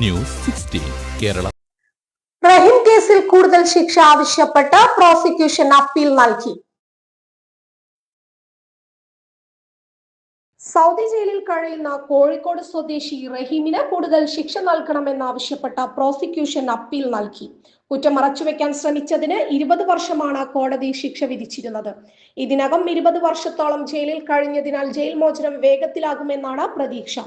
News sixteen Kerala. റഹീം കേസിൽ കൂടുതൽ ശിക്ഷ ആവശ്യപ്പെട്ട് പ്രോസിക്യൂഷൻ അപ്പീൽ നൽകി. സൗദി ജയിലിൽ കഴിയുന്ന കോഴിക്കോട് സ്വദേശി റഹീമിന് കൂടുതൽ ശിക്ഷ നൽകണമെന്നാവശ്യപ്പെട്ട പ്രോസിക്യൂഷൻ അപ്പീൽ നൽകി. കുറ്റം മറച്ചുവെക്കാൻ ശ്രമിച്ചതിന് ഇരുപത് വർഷമാണ് കോടതി ശിക്ഷ വിധിച്ചിരുന്നത്. ഇതിനകം ഇരുപത് വർഷത്തോളം ജയിലിൽ കഴിഞ്ഞതിനാൽ ജയിൽ മോചനം വേഗത്തിലാകുമെന്നാണ് പ്രതീക്ഷ.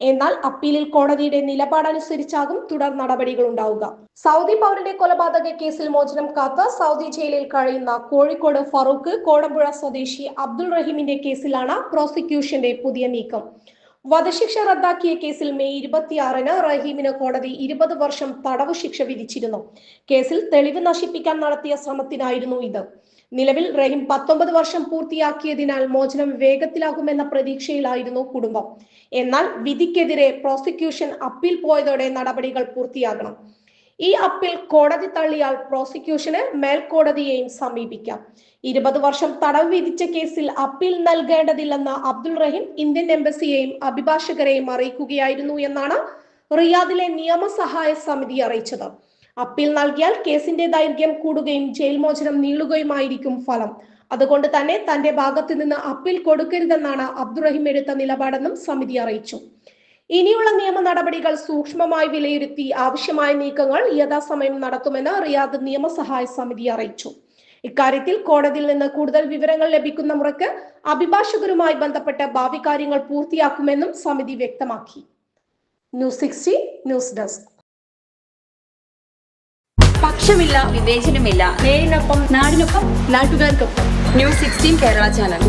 എന്നാൽ അപ്പീലിൽ കോടതിയുടെ നിലപാടനുസരിച്ചാകും തുടർ നടപടികൾ ഉണ്ടാവുക. സൗദി പൗരന്റെ കൊലപാതക കേസിൽ മോചനം കാത്ത് സൗദി ജയിലിൽ കഴിയുന്ന കോഴിക്കോട് ഫറൂഖ് കോടമ്പുഴ സ്വദേശി അബ്ദുൾ റഹീമിന്റെ കേസിലാണ് പ്രോസിക്യൂഷന്റെ പുതിയ നീക്കം. വധശിക്ഷ റദ്ദാക്കിയ കേസിൽ മെയ് ഇരുപത്തിയാറിന് റഹീമിന് കോടതി ഇരുപത് വർഷം തടവ് ശിക്ഷ വിധിച്ചിരുന്നു. കേസിൽ തെളിവ് നശിപ്പിക്കാൻ നടത്തിയ ശ്രമത്തിനായിരുന്നു ഇത്. നിലവിൽ റഹീം പത്തൊമ്പത് വർഷം പൂർത്തിയാക്കിയതിനാൽ മോചനം വേഗത്തിലാകുമെന്ന പ്രതീക്ഷയിലായിരുന്നു കുടുംബം. എന്നാൽ വിധിക്കെതിരെ പ്രോസിക്യൂഷൻ അപ്പീൽ പോയതോടെ നടപടികൾ പൂർത്തിയാകണം. ഈ അപ്പീൽ കോടതി തള്ളിയാൽ പ്രോസിക്യൂഷന് മേൽക്കോടതിയെയും സമീപിക്കാം. ഇരുപത് വർഷം തടവ് വിധിച്ച കേസിൽ അപ്പീൽ നൽകേണ്ടതില്ലെന്ന് അബ്ദുൾ റഹീം ഇന്ത്യൻ എംബസിയെയും അഭിഭാഷകരെയും അറിയിക്കുകയായിരുന്നു എന്നാണ് റിയാദിലെ നിയമസഹായ സമിതി അറിയിച്ചത്. അപ്പീൽ നൽകിയാൽ കേസിന്റെ ദൈർഘ്യം കൂടുകയും ജയിൽ മോചനം നീളുകയുമായിരിക്കും ഫലം. അതുകൊണ്ട് തന്നെ തന്റെ ഭാഗത്തു നിന്ന് അപ്പീൽ കൊടുക്കരുതെന്നാണ് അബ്ദുറഹിം എടുത്ത നിലപാടെന്നും സമിതി അറിയിച്ചു. ഇനിയുള്ള നിയമ നടപടികൾ സൂക്ഷ്മമായി വിലയിരുത്തി ആവശ്യമായ നീക്കങ്ങൾ യഥാസമയം നടത്തുമെന്ന് റിയാദ് നിയമസഹായ സമിതി അറിയിച്ചു. ഇക്കാര്യത്തിൽ കോടതിയിൽ നിന്ന് കൂടുതൽ വിവരങ്ങൾ ലഭിക്കുന്ന മുറയ്ക്ക് അഭിഭാഷകരുമായി ബന്ധപ്പെട്ട ഭാവി കാര്യങ്ങൾ പൂർത്തിയാക്കുമെന്നും സമിതി വ്യക്തമാക്കി. News sixty news desk. പക്ഷമില്ല വിവേചനമില്ല. നേരിനൊപ്പം നാടിനൊപ്പം നാട്ടുകാർക്കൊപ്പം. News sixteen Kerala channel.